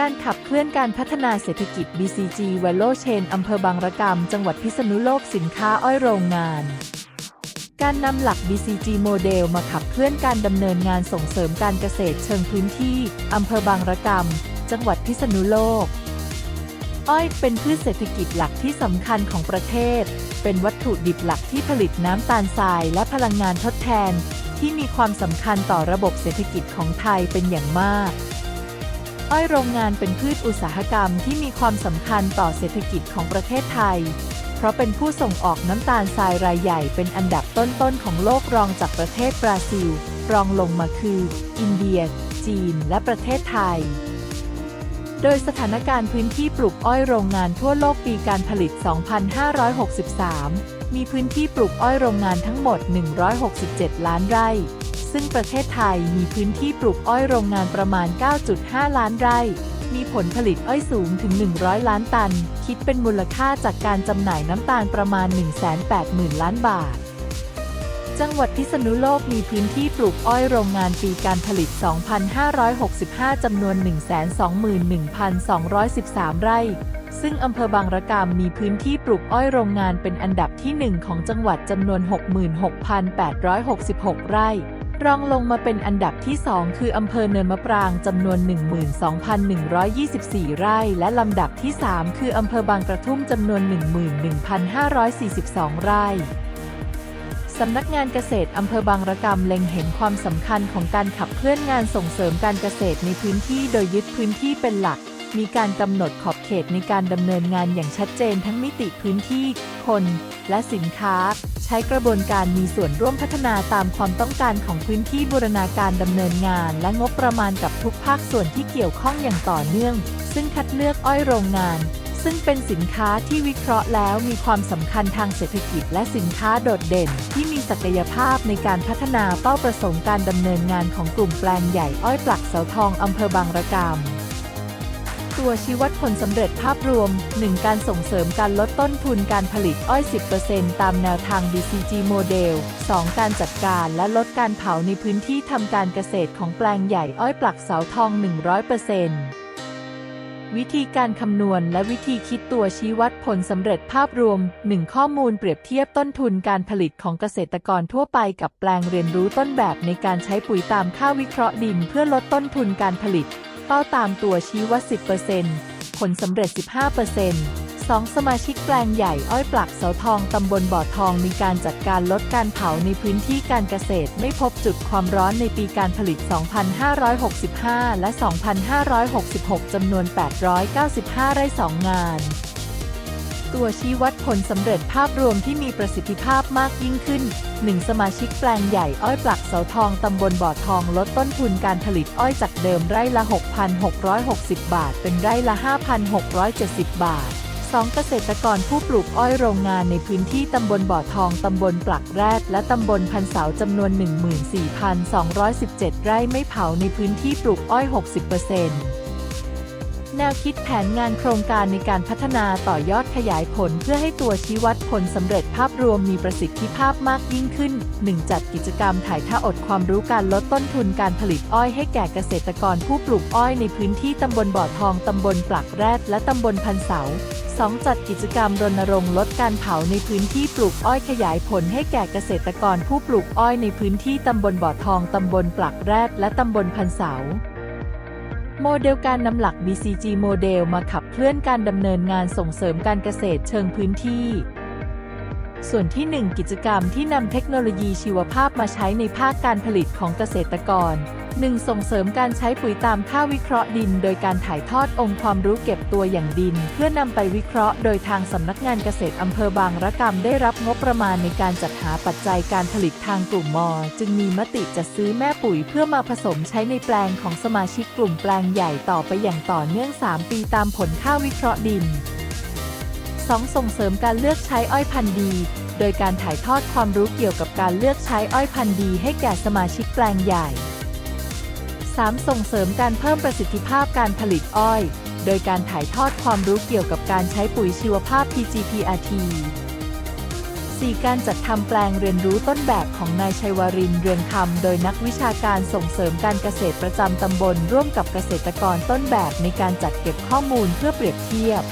การขับเคลื่อนการพัฒนาเศรษฐกิจ BCG Value Chain อำเภอบางระกำจังหวัดพิษณุโลกสินค้าอ้อยโรงงานการนำหลัก BCG โมเดลมาขับเคลื่อนการดำเนินงานส่งเสริมการเกษตรเชิงพื้นที่ อำเภอบางระกำ จังหวัดพิษณุโลก อ้อยเป็นพืชเศรษฐกิจหลักที่สำคัญของประเทศ เป็นวัตถุดิบหลักที่ผลิตน้ำตาลทรายและพลังงานทดแทน ที่มีความสำคัญต่อระบบเศรษฐกิจของไทยเป็นอย่างมาก อ้อยโรงงานเป็นพืชอุตสาหกรรมที่มีความสำคัญต่อเศรษฐกิจของประเทศไทย เพราะเป็นผู้ส่งออกน้ำตาลทรายรายใหญ่เป็นอันดับต้นๆของโลกรองจากประเทศบราซิล รองลงมาคือ อินเดีย จีน และประเทศไทย โดยสถานการณ์พื้นที่ปลูกอ้อยโรงงานทั่วโลกปีการผลิต 2563 มีพื้นที่ปลูกอ้อยโรงงานทั้งหมด 167 ล้านไร่ ซึ่งประเทศไทยมีพื้นที่ปลูกอ้อยโรงงานประมาณ 9.5 ล้านไร่ มีผลผลิตอ้อยสูงถึง 100 ล้านตัน คิดเป็นมูลค่าจากการจำหน่ายน้ำตาลประมาณ 180,000 ล้านบาท จังหวัดพิษณุโลกมีพื้นที่ปลูกอ้อยโรงงานปีการผลิต 2,565 จำนวน 121,213 ไร่ซึ่งอำเภอบางระกำมีพื้นที่ปลูกอ้อยโรงงานเป็นอันดับที่ 1 ของจังหวัดจำนวน 66,866 ไร่ รองลงมาเป็นอันดับที่ 2 คืออำเภอเนินมะปรางจำนวน 12,124 ไร่ และลำดับที่ 3 คืออำเภอบางกระทุ่มจำนวน 11,542 ไร่สำนักงานเกษตรอำเภอบางระกำเล็งเห็นความสำคัญของการขับเคลื่อนงานส่งเสริมการเกษตรในพื้นที่โดยยึดพื้นที่เป็นหลัก มีการกำหนดขอบเขตในการดำเนินงานอย่างชัดเจนทั้งมิติพื้นที่ คน และสินค้า ช้กระบวนการมีส่วนร่วมพัฒนาตามความต้องการของพื้นที่บูรณาการดำเนินงาน และงบประมาณกับทุกภาคส่วนที่เกี่ยวข้องอย่างต่อเนื่อง ซึ่งคัดเลือกอ้อยโรงงาน ซึ่งเป็นสินค้าที่วิเคราะห์แล้วมีความสำคัญทางเศรษฐกิจและสินค้าโดดเด่น ที่มีศักยภาพในการพัฒนาเป้าประสงค์การดำเนินงานของกลุ่มแปลงใหญ่อ้อยปลักเสาทองอำเภอบางระกำ ตัวชี้วัดผลสำเร็จภาพรวม 1. การส่งเสริมการลดต้นทุนการผลิตอ้อย 10%ตามแนวทาง BCG โมเดล 2. การจัดการและลดการเผาในพื้นที่ทำการเกษตรของแปลงใหญ่อ้อยปลักเสาทอง 100%วิธีการคำนวณและวิธีคิดตัวชี้วัดผลสำเร็จภาพรวม 1 ข้อมูลเปรียบเทียบต้นทุนการผลิตของเกษตรกรทั่วไปกับแปลงเรียนรู้ต้นแบบในการใช้ปุ๋ยตามค่าวิเคราะห์ดินเพื่อลดต้นทุนการผลิต เป้าตามตัวชี้ว่า 10%ผลสำเร็จ 15% 2สมาชิกแปลงใหญ่อ้อยปลักเสาทองตำบลบ่อทองมีการจัดการลดการเผาในพื้นที่การเกษตรไม่พบจุดความร้อนในปีการผลิต 2565 และ 2566 จำนวน 895 ไร่ 2 งาน ตัวชี้วัดผลสำเร็จภาพรวมที่มีประสิทธิภาพมากยิ่งขึ้น 1 สมาชิกแปลงใหญ่อ้อยปลักเสาทองตำบลบ่อทองลดต้นทุนการผลิตอ้อยจากเดิมไร่ละ 6,660 บาท เป็นไร่ละ 5,670 บาท 2 เกษตรกรผู้ปลูกอ้อยโรงงานในพื้นที่ตำบลบ่อทองตำบลปลักแรดและตำบลพันเสาจำนวน 14,217 ไร่ไม่เผาในพื้นที่ปลูกอ้อย 60% แนวคิดแผนงานโครงการในการพัฒนาต่อยอดขยายผลเพื่อให้ตัวชี้วัดผลสำเร็จภาพรวมมีประสิทธิภาพมากยิ่งขึ้น 1. จัดกิจกรรมถ่ายทอดความรู้การลดต้นทุนการผลิตอ้อยให้แก่เกษตรกรผู้ปลูกอ้อยในพื้นที่ตำบลบ่อทองตำบลปลักแรดและตำบลพันเสา 2. จัดกิจกรรมรณรงค์ลดการเผาในพื้นที่ปลูกอ้อยขยายผลให้แก่เกษตรกรผู้ปลูกอ้อยในพื้นที่ตำบลบ่อทองตำบลปลักแรดและตำบลพันเสา โมเดลการนำหลัก BCG โมเดลมาขับเคลื่อนการดำเนินงานส่งเสริมการเกษตรเชิงพื้นที่ ส่วนที่ 1 กิจกรรมที่นำเทคโนโลยีชีวภาพมาใช้ในภาคการผลิตของเกษตรกร 1. ส่งเสริมการใช้ปุ๋ยตามค่าวิเคราะห์ดิน โดยการถ่ายทอดองค์ความรู้เก็บตัวอย่างดิน เพื่อนำไปวิเคราะห์โดยทางสำนักงานเกษตรอำเภอบางระกำได้รับงบประมาณในการจัดหาปัจจัยการผลิตทางกลุ่มมอ จึงมีมติจะซื้อแม่ปุ๋ยเพื่อมาผสมใช้ในแปลงของสมาชิกกลุ่มแปลงใหญ่ต่อไปอย่างต่อเนื่อง 3 ปีตามผลค่าวิเคราะห์ดิน 2. ส่งเสริมการเลือกใช้อ้อยพันธุ์ดี โดยการถ่ายทอดความรู้เกี่ยวกับการเลือกใช้อ้อยพันธุ์ดีให้แก่สมาชิกแปลงใหญ่ 3. ส่งเสริมการเพิ่มประสิทธิภาพการผลิตอ้อย โดยการถ่ายทอดความรู้เกี่ยวกับการใช้ปุ๋ยชีวภาพ PGPRT 4. การจัดทำแปลงเรียนรู้ต้นแบบของนายชัยวรินเรืองคำโดยนักวิชาการส่งเสริมการเกษตรประจำตำบล ร่วมกับเกษตรกรต้นแบบในการจัดเก็บข้อมูลเพื่อเปรียบเทียบ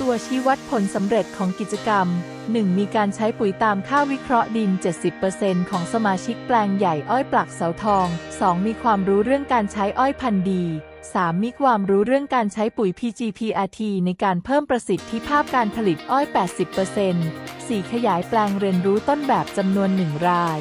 ตัวชี้วัดผลสำเร็จของกิจกรรม 1. มีการใช้ปุ๋ยตามค่าวิเคราะห์ดิน 70%ของสมาชิกแปลงใหญ่อ้อยปลักเสาทอง 2. มีความรู้เรื่องการใช้อ้อยพันธุ์ดี 3. มีความรู้เรื่องการใช้ปุ๋ย PGPRT ในการเพิ่มประสิทธิภาพการผลิตอ้อย 80% 4. ขยายแปลงเรียนรู้ต้นแบบจำนวน 1 ราย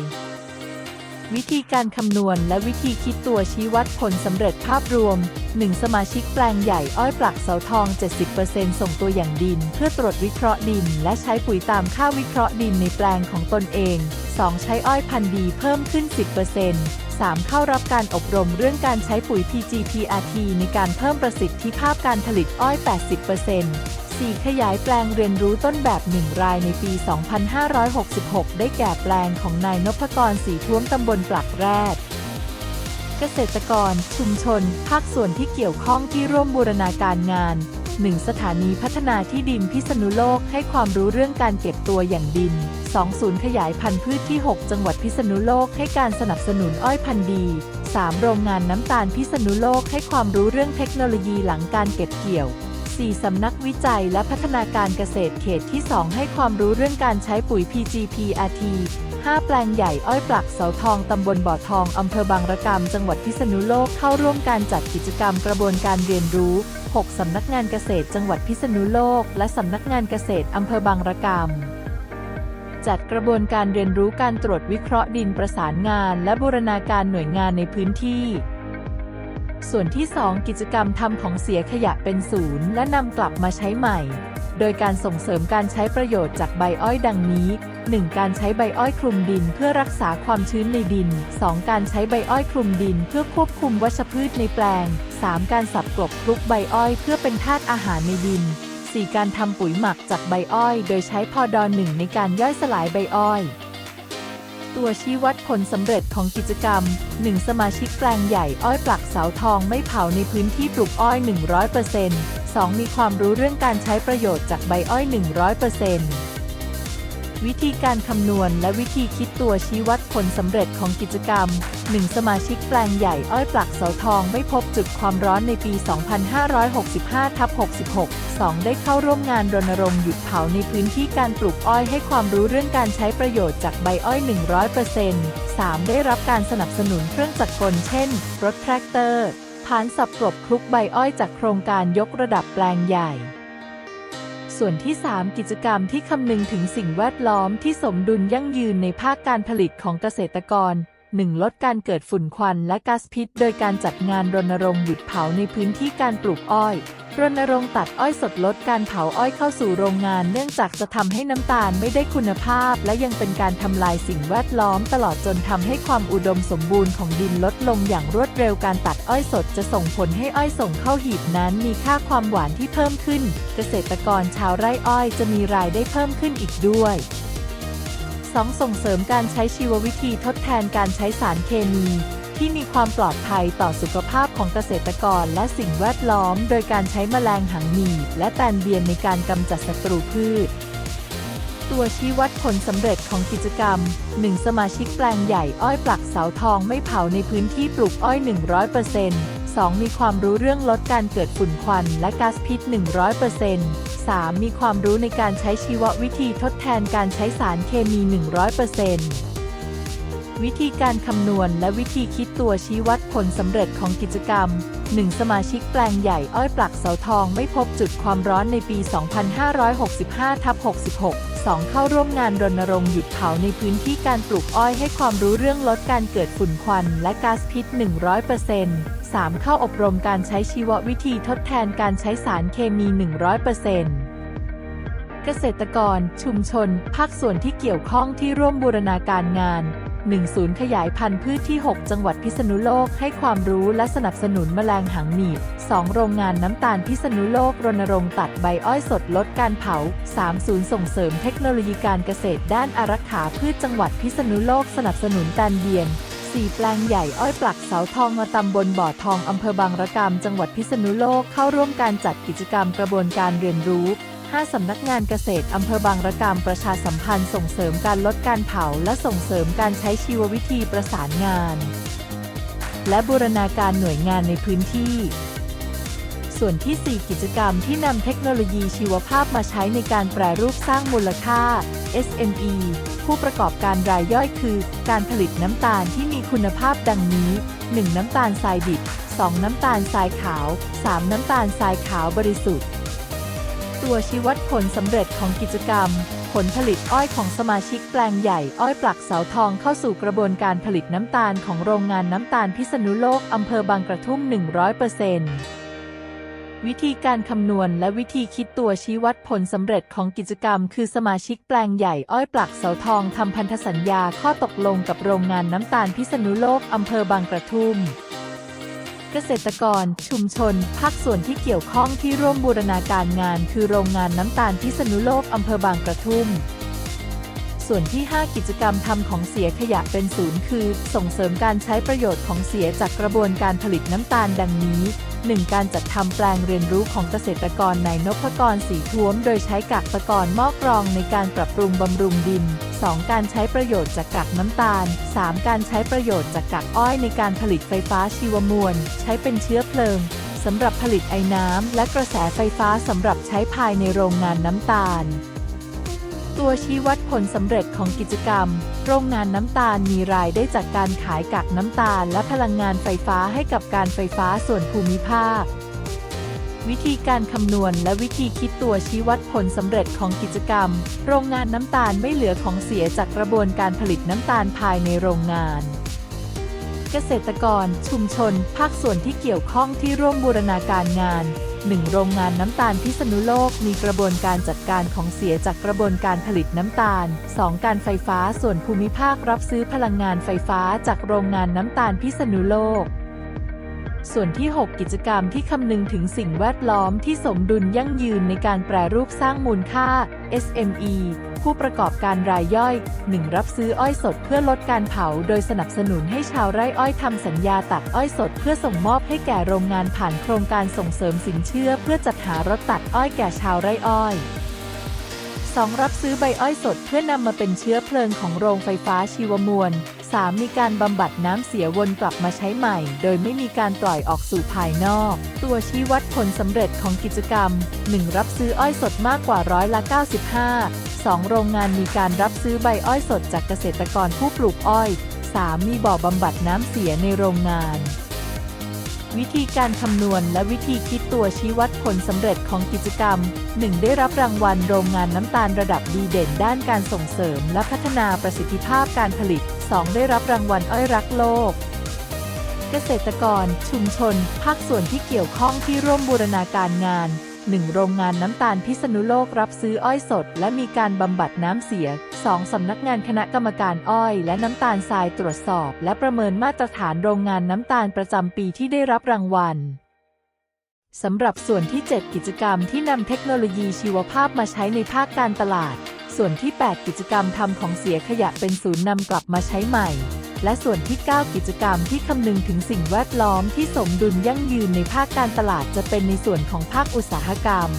วิธีการคำนวณและวิธีคิดตัวชี้วัดผลสำเร็จภาพรวม 1. สมาชิกแปลงใหญ่อ้อยปลักเสาทอง 70%ส่งตัวอย่างดิน เพื่อตรวจวิเคราะห์ดิน และใช้ปุ๋ยตามค่าวิเคราะห์ดินในแปลงของตนเอง 2. ใช้อ้อยพันธุ์ดีเพิ่มขึ้น 10% 3. เข้ารับการอบรมเรื่องการใช้ปุ๋ย PGPRT ในการเพิ่มประสิทธิภาพการผลิตอ้อย 80% 4. ขยายแปลงเรียนรู้ต้นแบบ1รายในปี 2566 ได้แก่แปลงของนายนพกรสีท้วมตำบลปลักแรดเกษตรกร ชุมชน ภาคส่วนที่เกี่ยวข้องที่ร่วมบูรณาการงาน 1. สถานีพัฒนาที่ดินพิษณุโลกให้ความรู้เรื่องการเก็บตัวอย่างดิน 2. ศูนย์ขยายพันธุ์พืชที่ 6 จังหวัดพิษณุโลกให้การสนับสนุนอ้อยพันธุ์ดี 3. โรงงานน้ำตาลพิษณุโลกให้ความรู้เรื่องเทคโนโลยีหลังการเก็บเกี่ยว 4. สำนักวิจัยและพัฒนาการเกษตรเขตที่ 2 ให้ความรู้เรื่องการใช้ปุ๋ย PGPRT 5 แปลงใหญ่อ้อยปลักเสาทองตำบลบ่อทองอำเภอบางระกำจังหวัดพิษณุโลกเข้าร่วมการจัดกิจกรรมกระบวนการเรียนรู้ 6 สำนักงานเกษตรจังหวัดพิษณุโลก และสำนักงานเกษตรอำเภอบางระกำจัดกระบวนการเรียนรู้การตรวจวิเคราะห์ดินประสานงาน และบูรณาการหน่วยงานในพื้นที่ ส่วนที่ 2 กิจกรรมทำของเสียขยะเป็นศูนย์และนำกลับมาใช้ใหม่ โดยการส่งเสริมการใช้ประโยชน์จากใบอ้อยดังนี้ 1. การใช้ใบอ้อยคลุมดินเพื่อรักษาความชื้นในดิน 2. การใช้ใบอ้อยคลุมดินเพื่อควบคุมวัชพืชในแปลง 3. การสับกลบคลุกใบอ้อยเพื่อเป็นธาตุอาหารในดิน 4. การทำปุ๋ยหมักจากใบอ้อย โดยใช้พอดอนหนึ่งในการย่อยสลายใบอ้อย ตัวชี้วัดผลสำเร็จของกิจกรรม 1. สมาชิกแปลงใหญ่อ้อยปลักเสาทองไม่เผาในพื้นที่ปลูกอ้อย 100% 2. มีความรู้เรื่องการใช้ประโยชน์จากใบอ้อย 100% วิธีการคำนวณและวิธีคิดตัวชี้วัดผลสำเร็จของกิจกรรม 1. สมาชิกแปลงใหญ่อ้อยปลักเสาทองไม่พบจุดความร้อนในปี 2565ทับ66 2. ได้เข้าร่วมงานรณรงค์หยุดเผาในพื้นที่การปลูกอ้อยให้ความรู้เรื่องการใช้ประโยชน์จากใบอ้อย 100% 3. ได้รับการสนับสนุนเครื่องจักรกลเช่น รถแทรกเตอร์ผานสับกลบคลุกใบอ้อยจากโครงการยกระดับแปลงใหญ่ ส่วนที่ 3 กิจกรรมที่คำนึงถึงสิ่งแวดล้อมที่สมดุลยั่งยืนในภาคการผลิตของเกษตรกร 1. ลดการเกิดฝุ่นควันและก๊าซพิษ โดยการจัดงานรณรงค์หยุดเผาในพื้นที่การปลูกอ้อย รณรงค์ตัดอ้อยสดลดการเผาอ้อยเข้าสู่โรงงาน เนื่องจากจะทำให้น้ำตาลไม่ได้คุณภาพ และยังเป็นการทำลายสิ่งแวดล้อม ตลอดจนทำให้ความอุดมสมบูรณ์ของดินลดลงอย่างรวดเร็วการตัดอ้อยสดจะส่งผลให้อ้อยส่งเข้าหีบนั้น มีค่าความหวานที่เพิ่มขึ้น เกษตรกรชาวไร่อ้อยจะมีรายได้เพิ่มขึ้นอีกด้วย 2. ส่งเสริมการใช้ชีววิธีทดแทนการใช้สารเคมี ที่มีความปลอดภัยต่อสุขภาพของเกษตรกรและสิ่งแวดล้อม โดยการใช้แมลงหางหนีบและแตนเบียนในการกำจัดศัตรูพืช ตัวชี้วัดผลสำเร็จของกิจกรรม 1. สมาชิกแปลงใหญ่อ้อยปลักเสาทองไม่เผาในพื้นที่ปลูกอ้อย 100% 2. มีความรู้เรื่องลดการเกิดฝุ่นควันและก๊าซพิษ 100% 3. มีความรู้ในการใช้ชีววิธีทดแทนการใช้สารเคมี 100% วิธีการคำนวณและวิธีคิดตัวชี้วัดผลสำเร็จของกิจกรรม 1. สมาชิกแปลงใหญ่อ้อยปลักเสาทองไม่พบจุดความร้อนในปี 2565ทับ66 2. เข้าร่วมงานรณรงค์หยุดเผาในพื้นที่การปลูกอ้อยให้ความรู้เรื่องลดการเกิดฝุ่นควันและก๊าซพิษ 100% 3. เข้าอบรมการใช้ชีววิธีทดแทนการใช้สารเคมี 100%เกษตรกร ชุมชน ภาคส่วนที่เกี่ยวข้องที่ร่วมบูรณาการงาน 1. ศูนย์ขยายพันธุ์พืชที่ 6 จังหวัดพิษณุโลกให้ความรู้และสนับสนุนแมลงหางหนีบ 2. โรงงานน้ำตาลพิษณุโลกรณรงค์ตัดใบอ้อยสดลดการเผา 3. ศูนย์ส่งเสริมเทคโนโลยีการเกษตรด้านอารักขาพืชจังหวัดพิษณุโลกสนับสนุนแตนเบียน4แปลงใหญ่อ้อยปลักเสาทองมาตำบลบ่อทองอำเภอบางระกำจังหวัดพิษณุโลกเข้าร่วมการจัดกิจกรรมกระบวนการเรียนรู้ 5 สำนักงานเกษตรอำเภอบางระกำประชาสัมพันธ์ส่งเสริมการลดการเผาและส่งเสริมการใช้ชีววิธีประสานงาน และบูรณาการหน่วยงานในพื้นที่ ส่วนที่ 4 กิจกรรมที่นำเทคโนโลยีชีวภาพมาใช้ในการแปรรูปสร้างมูลค่า SME ผู้ประกอบการรายย่อยคือ การผลิตน้ำตาลที่มีคุณภาพดังนี้ 1. น้ำตาลทรายดิบ 2. น้ำตาลทรายขาว 3. น้ำตาลทรายขาวบริสุทธิ์ ตัวชี้วัดผลสำเร็จของกิจกรรม ผลผลิตอ้อยของสมาชิกแปลงใหญ่อ้อยปลักเสาทองเข้าสู่กระบวนการผลิตน้ำตาลของโรงงานน้ำตาลพิษณุโลกอำเภอบางกระทุ่ม 100%วิธีการคำนวณและวิธีคิดตัวชี้วัดผลสำเร็จของกิจกรรม คือสมาชิกแปลงใหญ่อ้อยปลักเสาทองทำพันธสัญญาข้อตกลงกับโรงงานน้ำตาลพิษณุโลกอำเภอบางกระทุ่ม เกษตรกร ชุมชน ภาคส่วนที่เกี่ยวข้องที่ร่วมบูรณาการงาน คือโรงงานน้ำตาลพิษณุโลกอำเภอบางกระทุ่มส่วนที่ 5 กิจกรรมทำของเสียขยะเป็นศูนย์คือ ส่งเสริมการใช้ประโยชน์ของเสียจากกระบวนการผลิตน้ำตาลดังนี้ 1. การจัดทำแปลงเรียนรู้ของเกษตรกรในนพกรสีท้วม โดยใช้กากตะกอนหม้อกรองในการปรับปรุงบำรุงดิน 2. การใช้ประโยชน์จากกากน้ำตาล 3. การใช้ประโยชน์จากกากอ้อยในการผลิตไฟฟ้าชีวมวล ใช้เป็นเชื้อเพลิงสำหรับผลิตไอ้น้ำและกระแสไฟฟ้าสำหรับใช้ภายในโรงงานน้ำตาล ตัวชี้วัดผลสำเร็จของกิจกรรม โรงงานน้ำตาลมีรายได้จากการขายกากน้ำตาลและพลังงานไฟฟ้าให้กับการไฟฟ้าส่วนภูมิภาค วิธีการคำนวณและวิธีคิดตัวชี้วัดผลสำเร็จของกิจกรรม โรงงานน้ำตาลไม่เหลือของเสียจากกระบวนการผลิตน้ำตาลภายในโรงงานเกษตรกร ชุมชน ภาคส่วนที่เกี่ยวข้องที่ร่วมบูรณาการงาน 1. โรงงานน้ำตาลพิษณุโลกมีกระบวนการจัดการของเสียจากกระบวนการผลิตน้ำตาล 2. การไฟฟ้าส่วนภูมิภาครับซื้อพลังงานไฟฟ้าจากโรงงานน้ำตาลพิษณุโลก ส่วนที่ 6 กิจกรรมที่คำนึงถึงสิ่งแวดล้อมที่สมดุลยั่งยืนในการแปรรูปสร้างมูลค่า SME ผู้ประกอบการรายย่อย 1. รับซื้ออ้อยสดเพื่อลดการเผา โดยสนับสนุนให้ชาวไร่อ้อยทำสัญญาตัดอ้อยสดเพื่อส่งมอบให้แก่โรงงานผ่านโครงการส่งเสริมสินเชื่อ เพื่อจัดหารถตัดอ้อยแก่ชาวไร่อ้อย 2. รับซื้อใบอ้อยสดเพื่อนำมาเป็นเชื้อเพลิงของโรงไฟฟ้าชีวมวล 3. มีการบำบัดน้ำเสียวนกลับมาใช้ใหม่ โดยไม่มีการปล่อยออกสู่ภายนอก ตัวชี้วัดผลสำเร็จของกิจกรรม 1. รับซื้ออ้อยสดมากกว่าร้อยละ 95 2. โรงงานมีการรับซื้อใบอ้อยสดจากเกษตรกรผู้ปลูกอ้อย 3. มีบ่อบำบัดน้ำเสียในโรงงาน วิธีการคำนวณและวิธีคิดตัวชี้วัดผลสำเร็จของกิจกรรม 1. ได้รับรางวัลโรงงานน้ำตาลระดับดีเด่นด้านการส่งเสริม และพัฒนาประสิทธิภาพการผลิต 2. ได้รับรางวัลอ้อยรักโลก เกษตรกร ชุมชน ภาคส่วนที่เกี่ยวข้องที่ร่วมบูรณาการงาน 1. โรงงานน้ำตาลพิษณุโลกรับซื้ออ้อยสด และมีการบำบัดน้ำเสีย 2. สำนักงานคณะกรรมการอ้อย และน้ำตาลทรายตรวจสอบ และประเมินมาตรฐานโรงงานน้ำตาลประจำปีที่ได้รับรางวัลสำหรับส่วนที่ 7 กิจกรรมที่นำเทคโนโลยีชีวภาพมาใช้ในภาคการตลาด ส่วนที่ 8 กิจกรรมทำของเสียขยะเป็นศูนย์นำกลับมาใช้ใหม่ และส่วนที่ 9 กิจกรรมที่คำนึงถึงสิ่งแวดล้อมที่สมดุลยั่งยืนในภาคการตลาดจะเป็นในส่วนของภาคอุตสาหกรรม